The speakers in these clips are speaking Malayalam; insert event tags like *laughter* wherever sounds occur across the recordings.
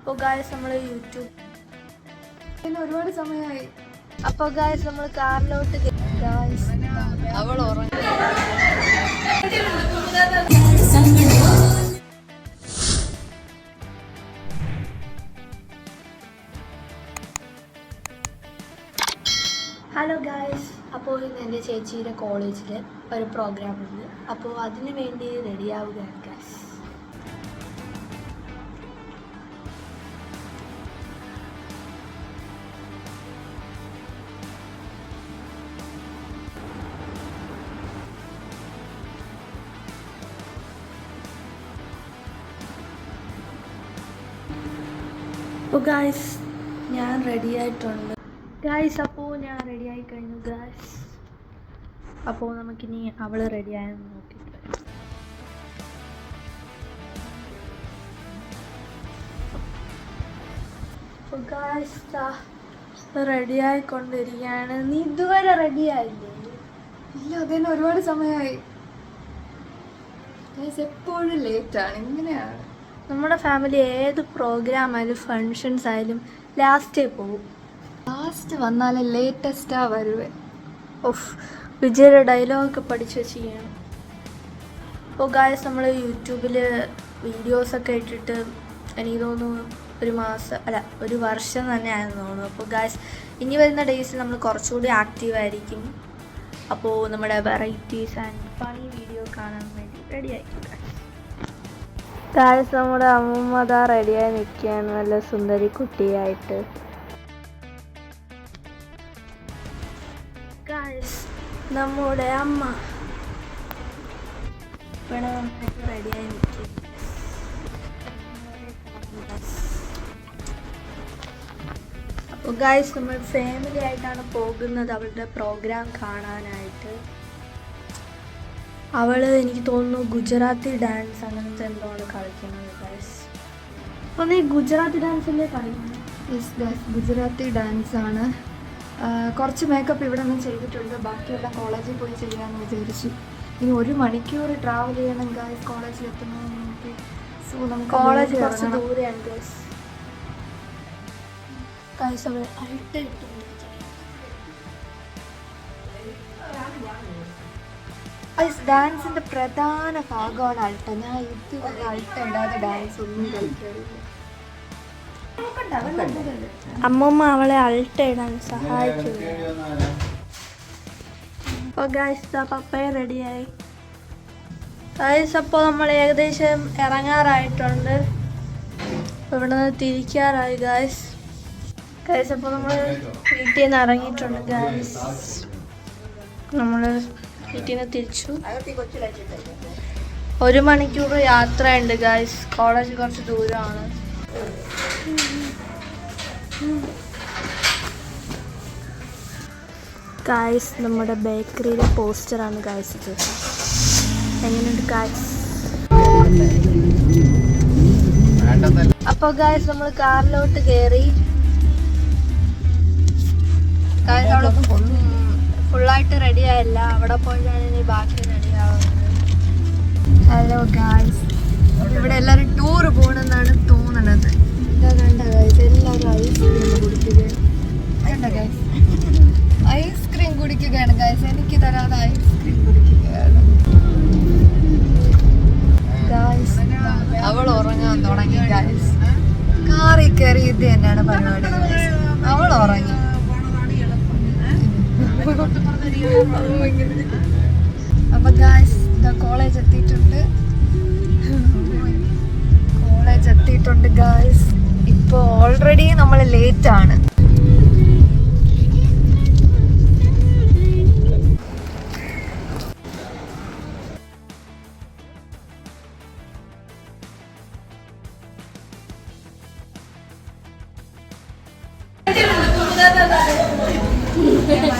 അപ്പോൾ ഗായസ് നമ്മൾ യൂട്യൂബ് പിന്നെ ഒരുപാട് സമയമായി. അപ്പോൾ ഗായസ് നമ്മൾ കാറിലോട്ട് ഗായസ് അവൾ ഉറങ്ങി ഹലോ ഗായ്സ് അപ്പോൾ ഇന്ന് എന്റെ ചേച്ചിയുടെ കോളേജിൽ ഒരു പ്രോഗ്രാം ഉണ്ട്. അപ്പോൾ അതിനു വേണ്ടി റെഡിയാവുകയാണ് ഗായ്സ് അപ്പോൾ ഗായ്സ് ഞാൻ റെഡി ആയിട്ടുണ്ട്. ഗായ്സ് അപ്പോൾ ഞാൻ റെഡി ആയി കഴിഞ്ഞു ഗായ്സ് അപ്പോൾ നമുക്കിനി അവൾ റെഡി ആയെന്ന് ഗായ്സ് റെഡി ആയിക്കൊണ്ടിരിക്കുകയാണ്. നീ ഇതുവരെ റെഡി ആയില്ലേ? ഇല്ല അതിന് ഒരുപാട് സമയമായി. എപ്പോഴും ലേറ്റാണ് ഇങ്ങനെയാണ്. നമ്മുടെ ഫാമിലി ഏത് പ്രോഗ്രാം ആയാലും ഫങ്ഷൻസ് ആയാലും ലാസ്റ്റേ പോകും. ലാസ്റ്റ് വന്നാലേ ലേറ്റസ്റ്റാ വരുവേ. ഓഫ് വിജയുടെ ഡയലോഗൊക്കെ പഠിച്ച് വെച്ച് ചെയ്യണം അപ്പോൾ ഗായസ് നമ്മൾ യൂട്യൂബിൽ വീഡിയോസൊക്കെ ഇട്ടിട്ട് എനിക്ക് തോന്നുന്നു ഒരു മാസം അല്ല ഒരു വർഷം തന്നെ ആയെന്ന് തോന്നുന്നു. അപ്പോൾ ഗായസ് ഇനി വരുന്ന ഡേയ്സിൽ നമ്മൾ കുറച്ചുകൂടി ആക്റ്റീവ് ആയിരിക്കും. അപ്പോൾ നമ്മുടെ വെറൈറ്റീസ് ആൻഡ് ഫണി വീഡിയോ കാണാൻ വേണ്ടി റെഡി ആയിരിക്കും ഗായസ് നമ്മുടെ അമ്മമ്മ അതാ റെഡിയായി നിൽക്കുകയാണ് നല്ല സുന്ദരി കുട്ടിയായിട്ട്. നമ്മുടെ അമ്മ. റെഡിയായി നിൽക്കും അപ്പോൾ ഗായ്സ് നമ്മൾ ഫാമിലി ആയിട്ടാണ് പോകുന്നത് അവളുടെ പ്രോഗ്രാം കാണാനായിട്ട്. അവൾ എനിക്ക് തോന്നുന്നു ഗുജറാത്തി ഡാൻസ് അങ്ങനത്തെ എന്തോ ആണ് കളിക്കുന്നത്. ഗൈസ് അപ്പോൾ നീ ഗുജറാത്തി ഡാൻസല്ലേ കളിക്കുന്നത് യെസ് ഗൈസ് ഗുജറാത്തി ഡാൻസ് ആണ്. കുറച്ച് മേക്കപ്പ് ഇവിടെ നിന്ന് ചെയ്തിട്ടുണ്ട്. ബാക്കിയെല്ലാം കോളേജിൽ പോയി ചെയ്യാമെന്ന് വിചാരിച്ചു. ഇനി ഒരു മണിക്കൂർ ട്രാവൽ ചെയ്യണം ഗൈസ് കോളേജിൽ എത്തണമെങ്കിൽ സോ നമുക്ക് കോളേജ് കുറച്ച്. ദൂരെയാണ് ഗൈസ് ഗൈസ് അവൾ അടുത്തിട്ടുണ്ട് ഗൈസ് ഡാൻസിന്റെ പ്രധാന ഭാഗമാണ് അൾട്ട. ഞാൻ ഇതുവരെ അൾട്ട ഇടാതെ ഡാൻസ് ഒന്നും കളിക്കാറില്ല. അമ്മമ്മ അവളെ അൾട്ട ഇടാൻ സഹായിക്കുന്നു. അപ്പോൾ പപ്പയ റെഡിയായി ഗൈസ് അപ്പോൾ നമ്മൾ ഏകദേശം ഇറങ്ങാറായിട്ടുണ്ട്. ഇവിടെ നിന്ന് തിരിക്കാറായി ഗൈസ് ഗൈസ് അപ്പോൾ നമ്മൾ വീട്ടിൽ നിന്ന് ഇറങ്ങിയിട്ടുണ്ട് ഗൈസ് നമ്മൾ വീട്ടിൽ നിന്ന് തിരിച്ചു ഒരു മണിക്കൂർ യാത്രയുണ്ട് ഗായ്സ് കോളേജ് കുറച്ച് ദൂരമാണ്. ഗായ്സ് നമ്മുടെ ബേക്കറിയിലെ പോസ്റ്ററാണ് ഗായ്സ് ഇത്. എങ്ങനെയുണ്ട് ഗായ്സ് അപ്പോൾ ഗായ്സ് നമ്മൾ കാറിലോട്ട് കയറി ഗായ്സ് അവിടെ ഫുള്ളായിട്ട് റെഡി ആയില്ല. അവിടെ പോയിട്ടാണ് ഇനി ബാക്കി റെഡി ആവുന്നത്. ഹലോ ഗായ്സ് ഇവിടെ എല്ലാവരും ടൂർ പോകണമെന്നാണ് തോന്നണത്. ഇതാ കണ്ട ഗൈസ് എല്ലാവരും ഐസ്ക്രീം കുടിക്കുകയാണ്. കണ്ട ഗായ്സ് ഐസ്ക്രീം കുടിക്കുകയാണ് ഗൈസ് എനിക്ക് തരാതെ ഐസ്ക്രീം കുടിക്കുകയാണ്. ഗായ്സ് അവൾ ഉറങ്ങാൻ തുടങ്ങി ഗൈസ് കാറി കയറി ഇത് തന്നെയാണ് പരിപാടി അവൾ ഉറങ്ങി. അപ്പൊ ഗായ്സ് കോളേജ് എത്തിയിട്ടുണ്ട്. കോളേജ് എത്തിയിട്ടുണ്ട് ഗായ്സ് ഇപ്പൊ ഓൾറെഡി നമ്മൾ ലേറ്റ് ആണ്. *laughs*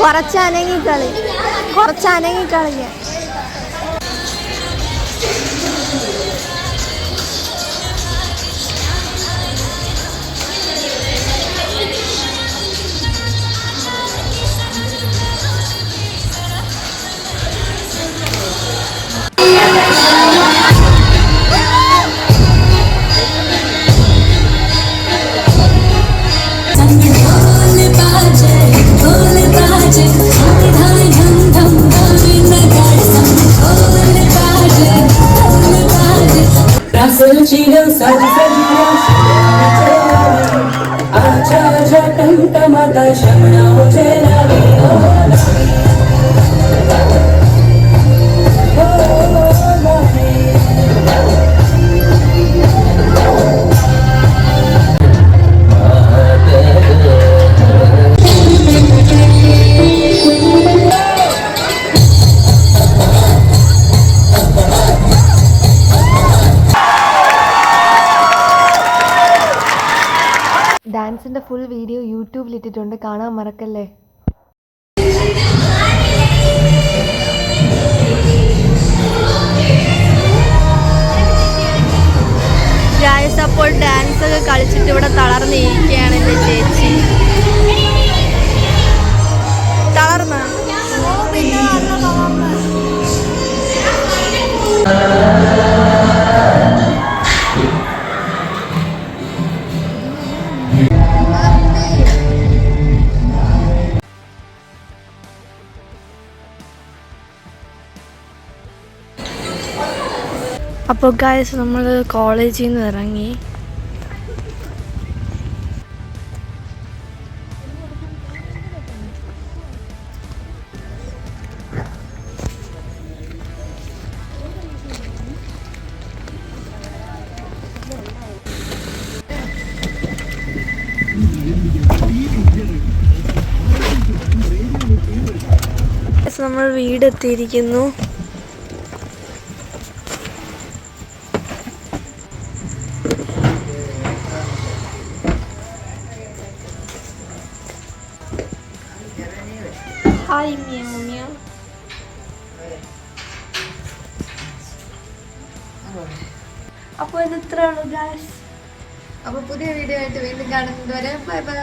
കുറച്ച് അനങ്ങി കളി. കുറച്ച് അനങ്ങി సురుచిగా సజీవ ఆచార కంఠమత శమణ చేరవే ഡാൻസിന്റെ ഫുൾ വീഡിയോ യൂട്യൂബിലിട്ടിട്ടുണ്ട്. കാണാൻ മറക്കല്ലേ? അപ്പോൾ ഗായസ് നമ്മൾ കോളേജിൽ നിന്ന് ഇറങ്ങി നമ്മൾ വീടെത്തിയിരിക്കുന്നു. അപ്പോൾ ഇത് ഇത്രയുള്ളൂ ഗായ്സ് അപ്പൊ പുതിയ വീഡിയോ ആയിട്ട് വീണ്ടും കാണുന്നത് വരെ ബൈ ബൈ